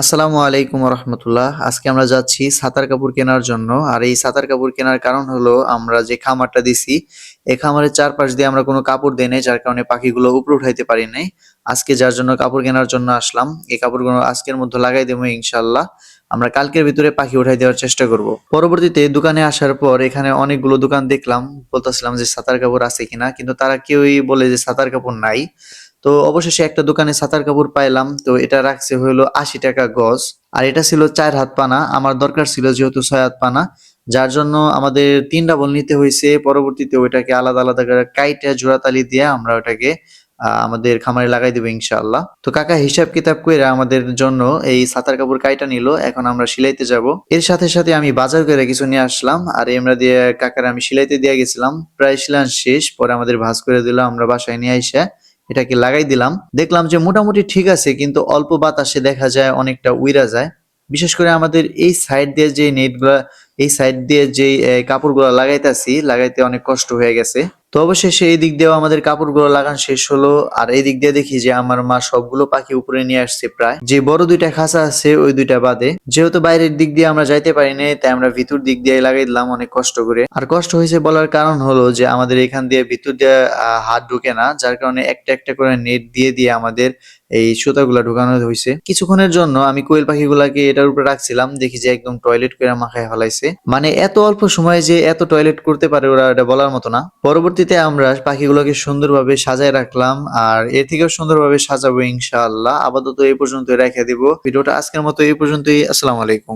আসসালামু আলাইকুম রহমতুল্লাহ আজকে আমরা যাচ্ছি সাতার কাপড় কেনার জন্য। আর এই সাতার কাপড় কেনার কারণ হলো, আমরা যে খামারটা দিছি এই খামারের চারপাশ দিয়ে আমরা কোনো কাপড় দেই নাই, যার কারণে পাখিগুলো উপরে উঠাইতে পারি নাই। আজকে যার জন্য কাপড় কেনার জন্য আসলাম এই কাপড়গুলো আজকের মধ্যে লাগাই দেবো ইনশাল্লাহ আমরা কালকের ভিতরে পাখি উঠাই দেওয়ার চেষ্টা করব। পরবর্তীতে দোকানে আসার পর এখানে অনেকগুলো দোকান দেখলাম, বলতেছিলাম যে সাতার কাপড় আছে কিনা, কিন্তু তারা কেউই বলে যে সাতার কাপড় নাই। তো অবশেষে একটা দোকানে সাতার কাপড় পাইলাম, তো এটা রাখছে হলো আশি টাকা গজ। আর এটা ছিল চার হাত পানা, আমার দরকার ছিল যেহেতু ছয় হাত পানা, যার জন্য আমাদের তিন ডাবল নিতে হয়েছে, পরবর্তীতে ওইটাকে আলাদা আলাদা করে কাইটা জোড়াতালি দিয়ে আমরা ওটাকে আমাদের খামারে লাগাই দেবো ইনশাআল্লাহ। তো কাকা হিসাব কিতাব করে আমাদের জন্য এই সাতার কাপড় কাইটা নিল, এখন আমরা সিলাইতে যাব। এর সাথে সাথে আমি বাজার করে কিছু নিয়ে আসলাম, আর আমরা দিয়ে কাকার আমি সিলাইতে দিয়ে গেছিলাম, প্রায় সিলান শেষ, পরে আমাদের ভাঁজ করে দিল, আমরা বাসায় নিয়ে আইসা এটাকে লাগাই দিলাম। দেখলাম যে মোটামুটি ঠিক আছে, কিন্তু অল্প বাতাসে দেখা যায় অনেকটা উইরা যায়। বিশেষ করে আমাদের এই সাইড দিয়ে যে নেটগুলা, এই সাইড দিয়ে যে কাপড়গুলো লাগাইতেছি, লাগাইতে অনেক কষ্ট হয়ে গেছে। তো অবশেষে এই দিক দিয়েও আমাদের কাপড়গুলো লাগান শেষ হলো। আর এই দিক দিয়ে দেখি যে আমার মা সবগুলো পাখি উপরে নিয়ে আসছে প্রায়। যে বড় দুইটা খাঁচা আছে, ওই দুইটা বাদে। যেহেতু বাইরের দিক দিয়ে আমরা যাইতে পারি নাই, তাই আমরা ভিতর দিক দিয়ে লাগাই দিলাম অনেক কষ্ট করে। আর কষ্ট হয়েছে বলার কারণ হলো যে আমাদের এখান দিয়ে ভিতর দিয়ে হাত ঢুকে না, যার কারণে একটা একটা করে নেট দিয়ে দিয়ে আমাদের এই সুতাগুলা ঢুকানো হয়েছে। কিছুক্ষণের জন্য আমি কোয়েল পাখিগুলাকে এটার উপরে রাখছিলাম, দেখি যে একদম টয়লেট করে মাখায় ফেলাইছে। মানে এত অল্প সময়ে যে এত টয়লেট করতে পারে ওরা, এটা বলার মতো না। পরবর্তীতে আমরা পাখিগুলোকে সুন্দরভাবে সাজায় রাখলাম, আর এর থেকেও সুন্দরভাবে সাজাবো ইনশাআল্লাহ। আপাতত এই পর্যন্ত রেখে দিব। ভিডিওটা আজকের মতো এই পর্যন্তই। আসসালামু আলাইকুম।